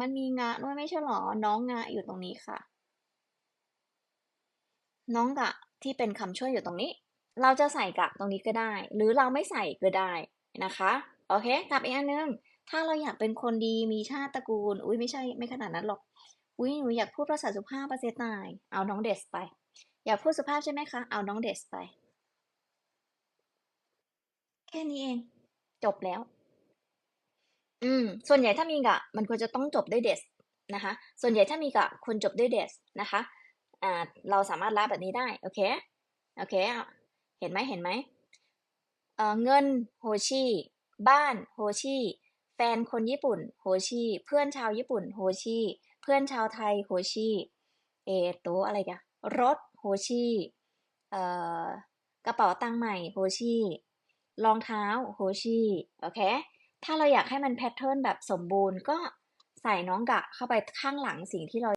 มันมีงะด้วยไม่ใช่หรอ น้องงะอยู่ตรงนี้ค่ะ น้องกะที่เป็นคำช่วยอยู่ตรงนี้ เราจะใส่กะตรงนี้ก็ได้ หรือเราไม่ใส่ก็ได้นะคะ โอเค กลับอีกอันนึง ถ้าเราอยากเป็นคนดีมีชาติตระกูล อุ้ยไม่ใช่ไม่ขนาดนั้นหรอก อุ้ยหนูอยากพูดภาษาสุภาพประเทศนายเอาน้องเดสไป อยากพูดสุภาพใช่ไหมคะ เอาน้องเดสไป แค่นี้เอง จบแล้ว อืม ส่วนใหญ่ถ้ามีกะ มันควรจะต้องจบด้วยเดสนะคะ ส่วนใหญ่ถ้ามีกะควรจบด้วยเดสนะคะ อ่า เราสามารถละแบบนี้ได้ โอเค โอเค เห็นไหมเห็นไหมเอ่อ เงินโฮชิ บ้านโฮชิ แฟนคนญี่ปุ่นโฮชิ เพื่อนชาวญี่ปุ่นโฮชิ เพื่อนชาวไทยโฮชิ เอตัวอะไรกันรถโฮชิ เอ่อ กระเป๋าตังค์ใหม่โฮชิ รองเท้าโฮชิ โอเค ถ้าเราอยากให้มันแพทเทิร์นแบบสมบูรณ์ก็ใส่น้องกะเข้าไปข้างหลังสิ่งที่เรา